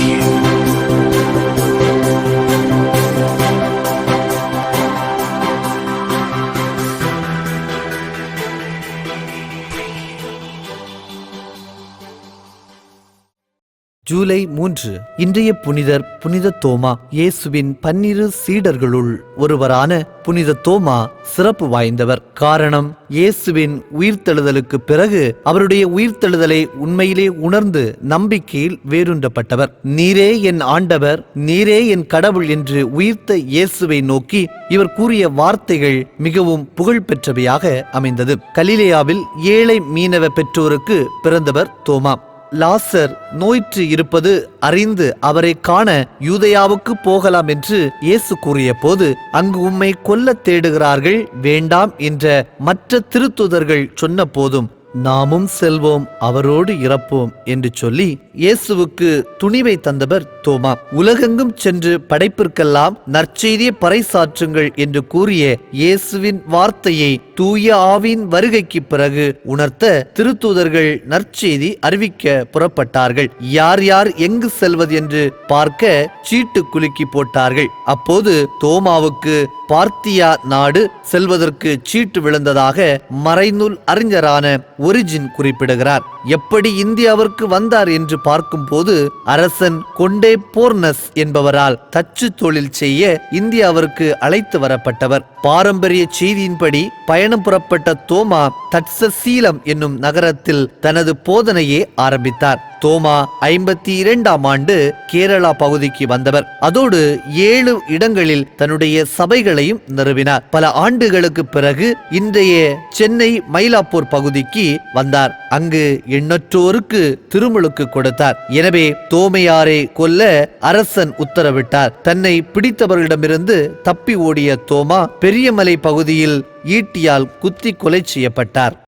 you. July மூன்று இன்றைய புனிதர் புனித தோமா இயேசுவின் பன்னிரு சீடர்களுள் ஒருவரான புனித தோமா சிறப்பு வாய்ந்தவர். காரணம் இயேசுவின் உயிர்த்தெழுதலுக்கு பிறகு அவருடைய உயிர்த்தெழுதலை உண்மையிலே உணர்ந்து நம்பிக்கையில் வேரூன்றப்பட்டவர். நீரே என் ஆண்டவர் நீரே என் கடவுள் என்று உயிர்த்த இயேசுவை நோக்கி இவர் கூறிய வார்த்தைகள் மிகவும் புகழ் பெற்றவையாக அமைந்தது. கலிலேயாவில் ஏழை மீனவ பெற்றோருக்கு பிறந்தவர் தோமா. லாசர் நோயிற்று இருப்பது அறிந்து அவரை காண யூதயாவுக்கு போகலாம் என்று இயேசு கூறிய போது அங்கு உம்மை கொல்ல தேடுகிறார்கள் வேண்டாம் என்ற மற்ற திருத்துதர்கள் சொன்ன போதும் நாமும் செல்வோம் அவரோடு இறப்போம் என்று சொல்லி இயேசுவுக்கு துணிவை தந்தவர் தோமா. உலகெங்கும் சென்று படைப்பிற்கெல்லாம் நற்செய்தியை பறைசாற்றுங்கள் என்று கூறிய இயேசுவின் வார்த்தையை தூய ஆவின் வருகைக்கு பிறகு உணர்த்த திருத்தூதர்கள் நற்செய்தி அறிவிக்க புறப்பட்டார்கள். யார் யார் எங்கு செல்வது என்று பார்க்க சீட்டு குலுக்கி போட்டார்கள். அப்போது தோமாவுக்கு பார்த்தியா நாடு செல்வதற்கு சீட்டு விழுந்ததாக மறைநூல் அறிஞரான ஒரிஜின் குறிப்பிடுகிறார். எப்படி இந்தியாவிற்கு வந்தார் என்று பார்க்கும்போது அரசன் கொண்டே போர்னஸ் என்பவரால் தச்சு தொழில் செய்ய இந்தியாவிற்கு அழைத்து வரப்பட்டவர். பாரம்பரிய செய்தியின்படி பயணம் புறப்பட்ட தோமா தட்சசீலம் என்னும் நகரத்தில் தனது போதனையை ஆரம்பித்தார். தோமா ஐம்பத்தி இரண்டாம் ஆண்டு கேரளா பகுதிக்கு வந்தவர். அதோடு ஏழு இடங்களில் தன்னுடைய சபைகளையும் நிறுவினார். பல ஆண்டுகளுக்கு பிறகு இன்றைய சென்னை மயிலாப்பூர் பகுதிக்கு வந்தார். அங்கு எண்ணற்றோருக்கு திருமுழுக்கு கொடுத்தார். எனவே தோமையாரை கொல்ல அரசன் உத்தரவிட்டார். தன்னை பிடித்தவர்களிடமிருந்து தப்பி ஓடிய தோமா பெரியமலை பகுதியில் ஈட்டியால் குத்தி கொலை செய்யப்பட்டார்.